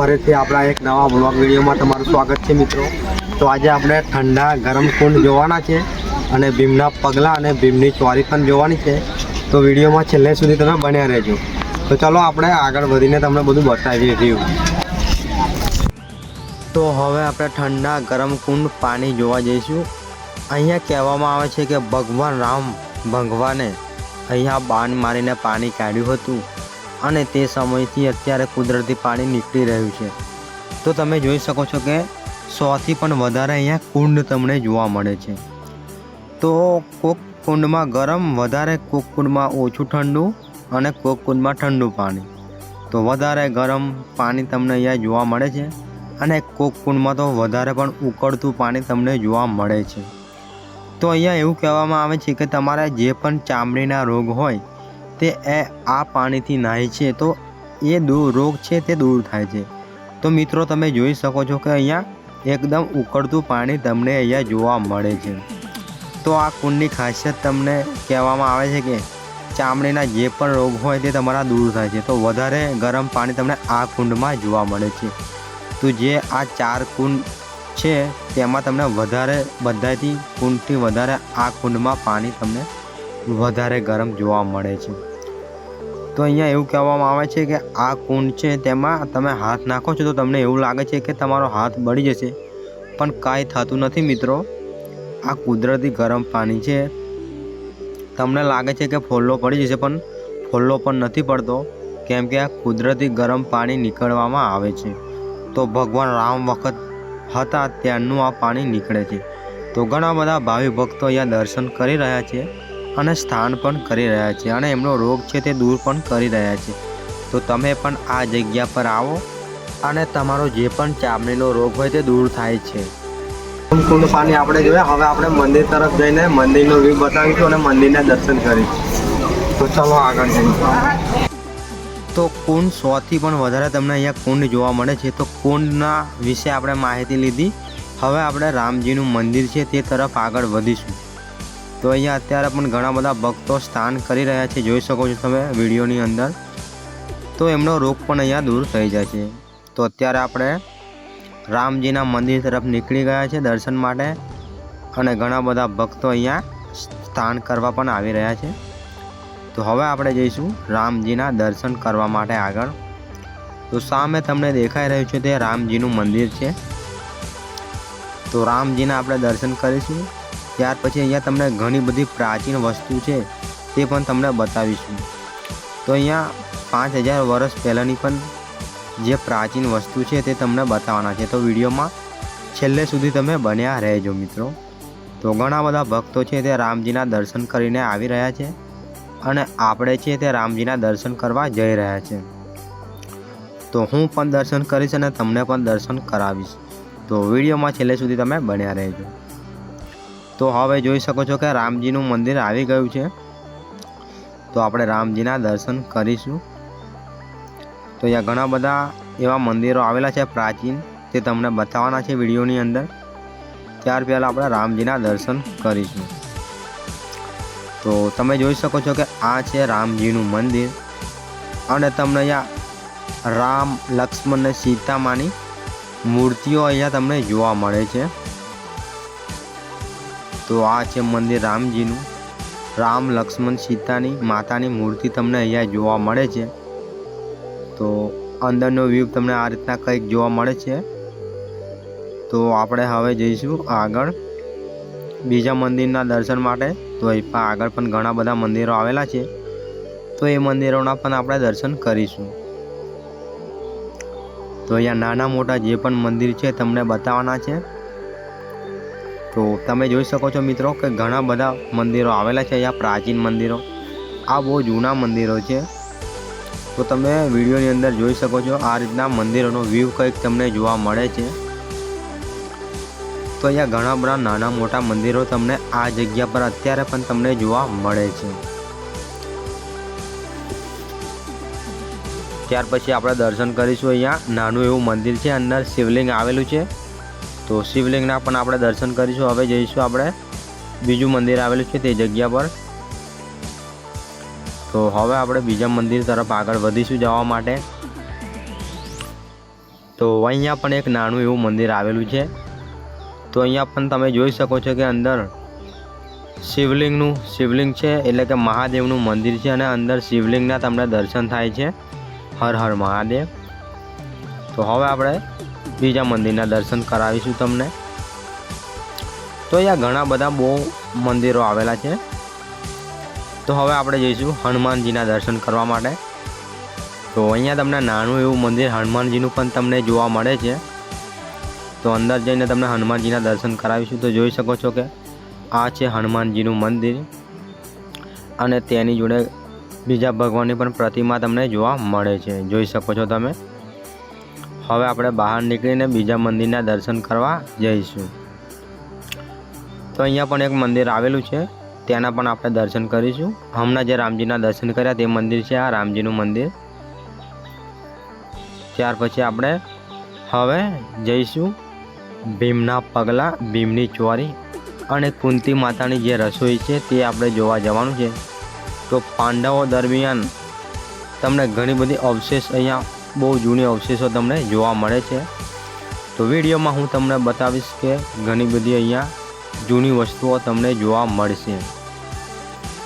ફરીથી આપણા એક નવા બ્લોગ વિડીયોમાં તમારું સ્વાગત છે મિત્રો. તો આજે આપણે ઠંડા ગરમ કુંડ જોવાના છે અને ભીમના પગલાં અને ભીમની ચોરી પણ જોવાની છે. તો વિડીયોમાં છેલ્લે સુધી તમે બન્યા રહેજો. તો ચાલો આપણે આગળ વધીને તમને બધું બતાવીએ રહ્યું તો હવે આપણે ઠંડા ગરમ કુંડ પાણી જોવા જઈશું. અહીંયા કહેવામાં આવે છે કે ભગવાન રામ ભગવાને અહીંયા બાણ મારીને પાણી કાઢ્યું હતું. અને તે સમયથી અત્યારે કુદરતી પાણી નીકળી રહ્યું છે. તો તમે જોઈ શકો છો કે સોથી પણ વધારે અહીંયા કુંડ તમને જોવા મળે છે. તો કોક કુંડમાં ગરમ, વધારે કોક કુંડમાં ઓછું ઠંડુ અને કોક કુંડમાં ઠંડુ પાણી. તો વધારે ગરમ પાણી તમને અહીંયા જોવા મળે છે અને કોક કુંડમાં તો વધારે પણ ઉકળતું પાણી તમને જોવા મળે છે. તો અહીંયા એવું કહેવામાં આવે છે કે તમારા જે પણ ચામડીના રોગ હોય તે એ આ પાણીથી નાહી છે, તો એ દૂર રોગ છે તે દૂર થાય છે. તો મિત્રો, તમે જોઈ શકો છો કે અહીંયા એકદમ ઉકળતું પાણી તમને અહીંયા જોવા મળે છે. તો આ કુંડની ખાસિયત તમને કહેવામાં આવે છે કે ચામડીના જે પણ રોગ હોય તે તમારા દૂર થાય છે. તો વધારે ગરમ પાણી તમને આ કુંડમાં જોવા મળે છે. તો જે આ ચાર કુંડ છે તેમાં તમને વધારે, બધાથી કુંડથી વધારે આ કુંડમાં પાણી તમને વધારે ગરમ જોવા મળે છે. તો અહીંયા એવું કહેવામાં આવે છે કે આ કુંડ છે તેમાં તમે હાથ નાખો છો તો તમને એવું લાગે છે કે તમારો હાથ બળી જશે. પણ કાંઈ થતું નથી મિત્રો. આ કુદરતી ગરમ પાણી છે. તમને લાગે છે કે ફોલ્લો પડી જશે પણ ફોલ્લો પણ નથી પડતો. કેમ કે આ કુદરતી ગરમ પાણી નીકળવામાં આવે છે. તો ભગવાન રામ વખત હતા ત્યારનું આ પાણી નીકળે છે. તો ઘણા બધા ભાવિ ભક્તો અહીંયા દર્શન કરી રહ્યા છે. અને સ્થાન પણ કરી રહ્યા છે અને એમનો રોગ છે તે દૂર પણ કરી રહ્યા છે. તો તમે પણ આ જગ્યા પર આવો અને તમારો જે પણ ચામડીનો રોગ હોય તે દૂર થાય છે. કુંડ પાણી આપણે જોયા. હવે આપણે મંદિર તરફ જઈને મંદિરનો વ્યૂ બતાવીશું અને મંદિરના દર્શન કરીશું. તો ચલો આગળ જઈએ. તો કુંડ સોથી પણ વધારે તમને અહીંયા કુંડ જોવા મળે છે. તો કુંડના વિશે આપણે માહિતી લીધી. હવે આપણે રામજીનું મંદિર છે તે તરફ આગળ વધીશું. તો અહીંયા અત્યારે પણ ઘણા બધા ભક્તો સ્નાન કરી રહ્યા છે. જોઈ શકો છો તમે વિડીયોની અંદર. તો એમનો રોગ પણ અહીંયા દૂર થઈ જાય છે. તો અત્યારે આપણે રામજીના મંદિર તરફ નીકળી ગયા છે દર્શન માટે. અને ઘણા બધા ભક્તો અહીંયા સ્નાન કરવા પણ આવી રહ્યા છે. તો હવે આપણે જઈશું રામજીના દર્શન કરવા માટે આગળ. તો સામે તમને દેખાઈ રહ્યું છે તે રામજીનું મંદિર છે. તો રામજીના આપણે દર્શન કરીશું. ત્યાર પછી અહીંયા તમને ઘણી બધી પ્રાચીન વસ્તુ છે, તે પણ તમને બતાવીશું. તો અહીંયા પાંચ હજાર વર્ષ પહેલાંની પણ જે પ્રાચીન વસ્તુ છે, તે તમને બતાવવાના છે. તો વિડીયોમાં છેલ્લે સુધી તમે બન્યા રહેજો મિત્રો. તો ઘણા બધા ભક્તો છે, તે રામજીના દર્શન કરીને આવી રહ્યા છે અને આપણે છે, તે રામજીના દર્શન કરવા જઈ રહ્યા છે. તો હું પણ દર્શન કરીશ અને તમને પણ દર્શન કરાવીશ. તો વિડીયોમાં છેલ્લે સુધી તમે બન્યા રહેજો. તો હવે જોઈ શકો છો કે રામજીનું મંદિર આવી ગયું છે. તો આપણે રામજીના દર્શન કરીશું. તો અહીંયા ઘણા બધા એવા મંદિરો આવેલા છે પ્રાચીન, તે તમને બતાવવાના છે વિડીયોની અંદર. ત્યાર પહેલાં આપણે રામજીના દર્શન કરીશું. તો તમે જોઈ શકો છો કે આ છે રામજીનું મંદિર. અને તમને અહીંયા રામ, લક્ષ્મણ અને સીતામાની મૂર્તિઓ અહીંયા તમને જોવા મળે છે. તો આ છે મંદિર રામજીનું. રામ, લક્ષ્મણ, સીતાની માતાની મૂર્તિ તમને અહીંયા જોવા મળે છે. તો અંદરનો વ્યૂ તમને આ રીતના કંઈક જોવા મળે છે. તો આપણે હવે જઈશું આગળ. બીજા મંદિરના દર્શન માટે. તો અહીં આગળ પણ ઘણા બધા મંદિરો આવેલા છે. તો એ મંદિરોના પણ આપણે દર્શન કરીશું. તો અહીંયા નાના મોટા જે પણ મંદિર છે તમને બતાવવાના છે. તો તમે જોઈ શકો છો મિત્રો કે ઘણા બધા મંદિરો આવેલા છે, અહીંયા પ્રાચીન મંદિરો. આ બહુ જૂના મંદિરો છે. તો તમે વિડીયોની અંદર જોઈ શકો છો આ રીતના મંદિરોનો વ્યૂ કંઈક તમને જોવા મળે છે. તો અહીંયા ઘણા બધા નાના મોટા મંદિરો તમને આ જગ્યા પર અત્યારે પણ તમને જોવા મળે છે. ત્યાર પછી આપણે દર્શન કરીશું અહીંયા. નાનું એવું મંદિર છે, અંદર શિવલિંગ આવેલું છે. તો શિવલિંગના પણ આપણે દર્શન કરીશું. હવે જઈશું આપણે બીજું મંદિર આવેલું છે તે જગ્યા પર. તો હવે આપણે બીજા મંદિર તરફ આગળ વધીશું જવા માટે. તો અહીંયા પણ એક નાનું એવું મંદિર આવેલું છે. તો અહીંયા પણ તમે જોઈ શકો છો કે અંદર શિવલિંગનું શિવલિંગ છે એટલે કે મહાદેવનું મંદિર છે અને અંદર શિવલિંગના તમને દર્શન થાય છે. હર હર મહાદેવ. તો હવે આપણે બીજા મંદિરના દર્શન કરાવીશું તમને. તો અહીંયા ઘણા બધા બહુ મંદિરો આવેલા છે. તો હવે આપણે જઈશું હનુમાનજીના દર્શન કરવા માટે. તો અહીંયા તમને નાનું એવું મંદિર હનુમાનજીનું પણ તમને જોવા મળે છે. તો અંદર જઈને તમને હનુમાનજીના દર્શન કરાવીશું. તો જોઈ શકો છો કે આ છે હનુમાનજીનું મંદિર. અને તેની જોડે બીજા ભગવાનની પણ પ્રતિમા તમને જોવા મળે છે. જોઈ શકો છો તમે. હવે આપણે બહાર નીકળીને બીજા મંદિરના દર્શન કરવા જઈશું. તો અહીંયા પણ એક મંદિર આવેલું છે, ત્યાંના પણ આપણે દર્શન કરીશું. હમણાં જે રામજીના દર્શન કર્યા તે મંદિર છે આ રામજીનું મંદિર. ત્યાર પછી આપણે હવે જઈશું ભીમના પગલાં, ભીમની ચોરી અને કુંતી માતાની જે રસોઈ છે તે આપણે જોવા જવાનું છે. તો પાંડવો દરમિયાન તમને ઘણી બધી અવશેષ અહીંયા બહુ જૂની અવશેષો તમને જોવા મળે છે. તો વિડીયોમાં હું તમને બતાવીશ કે ઘણી બધી અહીંયા જૂની વસ્તુઓ તમને જોવા મળશે.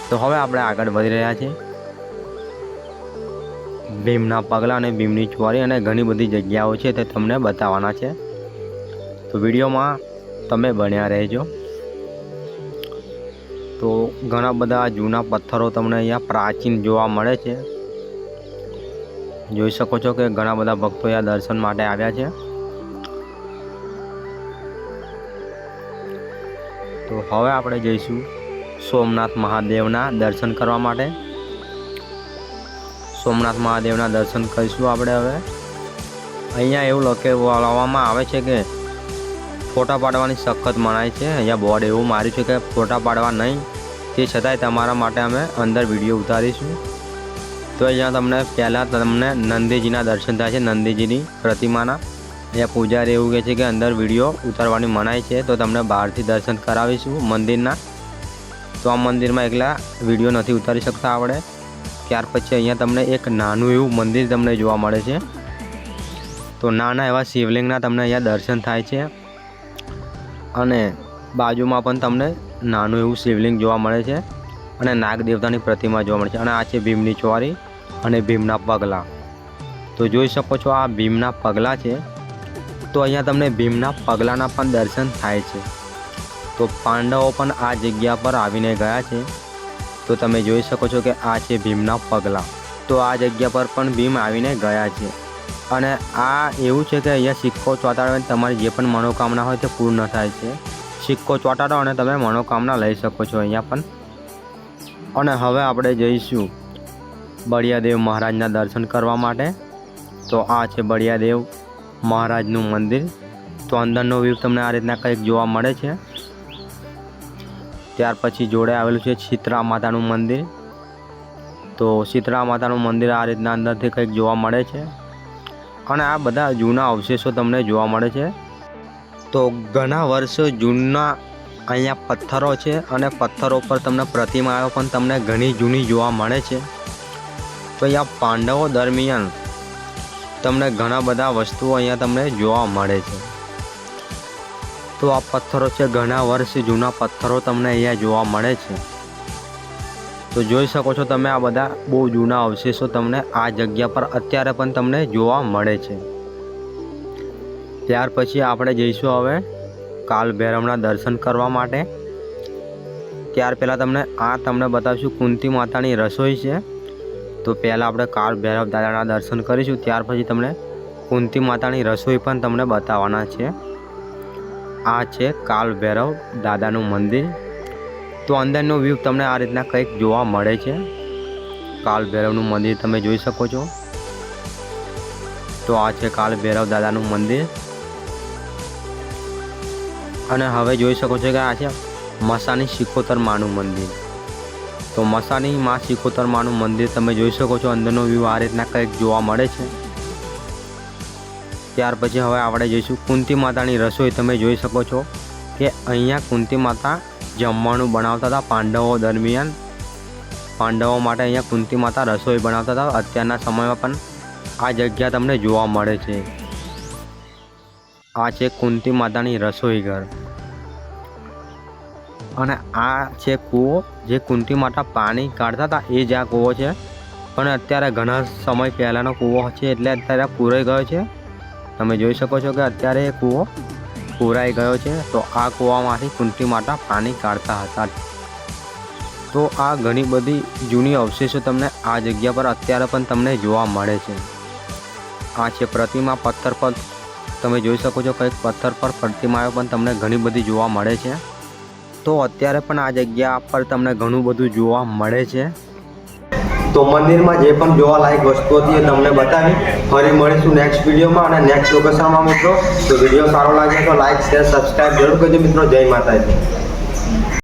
તો હવે આપણે આગળ વધી રહ્યા છીએ. ભીમના પગલાં અને ભીમની ચોરી અને ઘણી બધી જગ્યાઓ છે તે તમને બતાવવાના છે. તો વિડીયોમાં તમે બન્યા રહેજો. તો ઘણા બધા જૂના પથ્થરો તમને અહીંયા પ્રાચીન જોવા મળે છે. જોઈ શકો છો કે ઘણા બધા ભક્તો અહીંયા દર્શન માટે આવ્યા છે. તો હવે આપણે જઈશું સોમનાથ મહાદેવના દર્શન કરવા માટે. સોમનાથ મહાદેવના દર્શન કરીશું આપણે હવે. અહીંયા એવું લખવામાં આવે છે કે ફોટા પાડવાની સખત મનાય છે. અહીંયા બોર્ડ એવું માર્યું છે કે ફોટા પાડવા નહીં. તે છતાંય તમારા માટે અમે અંદર વીડિયો ઉતારીશું. તો અહીંયા તમને પહેલાં તમને નંદીજીના દર્શન થાય છે, નંદીજીની પ્રતિમાના. અહીંયા પૂજારી એવું કહે છે કે અંદર વીડિયો ઉતારવાની મનાય છે, તો તમને બહારથી દર્શન કરાવીશું મંદિરના. તો આ મંદિરમાં એકલા વીડિયો નથી ઉતારી શકતા આવડે ત્યાર પછી અહીંયા તમને એક નાનું એવું મંદિર તમને જોવા મળે છે. તો નાના એવા શિવલિંગના તમને અહીંયા દર્શન થાય છે. અને બાજુમાં પણ તમને નાનું એવું શિવલિંગ જોવા મળે છે. અને નાગ દેવતાની પ્રતિમા જોવા મળે છે. અને આ છે ભીમની ચોરી. અને ભીમના પગલાં. તો જોઈ શકો છો આ ભીમના પગલાં છે. તો અહીંયા તમને ભીમના પગલાંના પણ દર્શન થાય છે. તો પાંડવો પણ આ જગ્યા પર આવીને ગયા છે. તો તમે જોઈ શકો છો કે આ છે ભીમના પગલાં. તો આ જગ્યા પર પણ ભીમ આવીને ગયા છે. અને આ એવું છે કે અહીંયા સિક્કો ચોંટાડો તમારી જે પણ મનોકામના હોય તે પૂર્ણ થાય છે. સિક્કો ચોંટાડો અને તમે મનોકામના લઈ શકો છો અહીંયા પણ. અને હવે આપણે જઈશું. બળિયાદેવ મહારાજના દર્શન કરવા માટે. તો આ છે બળિયાદેવ મહારાજનું મંદિર. તો અંદરનો વ્યૂ તમને આ રીતના કંઈક જોવા મળે છે. ત્યાર પછી જોડે આવેલું છે શીતળા માતાનું મંદિર. તો શીતળા માતાનું મંદિર આ રીતના અંદરથી કંઈક જોવા મળે છે. અને આ બધા જૂના અવશેષો તમને જોવા મળે છે. તો ઘણા વર્ષો જૂના અહીંયા પથ્થરો છે અને પથ્થરો પર તમને પ્રતિમાઓ પણ તમને ઘણી જૂની જોવા મળે છે. તો અહીંયા પાંડવો દરમિયાન તમને ઘણા બધા વસ્તુઓ અહીંયા તમને જોવા મળે છે? તો આ પથ્થરો છે, ઘણા વર્ષ જૂના પથ્થરો તમને અહીંયા જોવા મળે છે. તો જોઈ શકો છો તમે આ બધા બહુ જૂના અવશેષો તમને આ જગ્યા પર અત્યારે પણ તમને જોવા મળે છે. ત્યાર પછી આપણે જઈશું હવે કાલ ભૈરવના દર્શન કરવા માટે. ત્યાર પહેલાં તમને આ તમને બતાવીશું કુંતી માતાની રસોઈ છે. તો પહેલાં આપણે કાળ ભૈરવ દાદાના દર્શન કરીશું, ત્યાર પછી તમને કુંતી માતાની રસોઈ પણ તમને બતાવવાના છે. આ છે કાળ ભૈરવ દાદાનું મંદિર. તો અંદરનો વ્યૂ તમને આ રીતના કંઈક જોવા મળે છે. કાળ ભૈરવનું મંદિર તમે જોઈ શકો છો. તો આ છે કાળ ભૈરવ દાદાનું મંદિર. અને હવે જોઈ શકો છો કે આ છે મસાની શિકોતર માનું મંદિર. તો મસાની માં શિખોતરમાનું મંદિર તમે જોઈ શકો છો. અંદરનો વ્યૂ આ રીતના કંઈક જોવા મળે છે. ત્યાર પછી હવે આપણે જઈશું કુંતી માતાની રસોઈ. તમે જોઈ શકો છો કે અહીંયા કુંતી માતા જમવાનું બનાવતા હતા પાંડવો દરમિયાન. પાંડવો માટે અહીંયા કુંતી માતા રસોઈ બનાવતા હતા. અત્યારના સમયમાં પણ આ જગ્યા તમને જોવા મળે છે. આ છે કુંતી માતાની રસોઈ ઘર. અને આ છે કૂવો, જે કુંતી માતા પાણી કાઢતા હતા, એ જ આ કૂવો છે. પણ અત્યારે ઘણા સમય પહેલાંનો કૂવો છે, એટલે અત્યારે પૂરાઈ ગયો છે. તમે જોઈ શકો છો કે અત્યારે એ કૂવો પૂરાઈ ગયો છે. તો આ કૂવામાંથી કુંતી માતા પાણી કાઢતા હતા. તો આ ઘણી બધી જૂની અવશેષો તમને આ જગ્યા પર અત્યારે પણ તમને જોવા મળે છે. આ છે પ્રતિમા પથ્થર પર. તમે જોઈ શકો છો કંઈક પથ્થર પર પ્રતિમાઓ પણ તમને ઘણી બધી જોવા મળે છે. તો અત્યારે પણ આ જગ્યા પર તમને ઘણું બધું જોવા મળે છે. તો મંદિરમાં જે પણ જોવાલાયક વસ્તુ હતી એ તમને બતાવી. ફરી મળીશું નેક્સ્ટ વિડીયોમાં અને નેક્સ્ટ લોકેશનમાં મિત્રો. તો વીડિયો સારો લાગે તો લાઈક શેર સબસ્ક્રાઈબ જરૂર કરજો મિત્રો. જય માતાજી.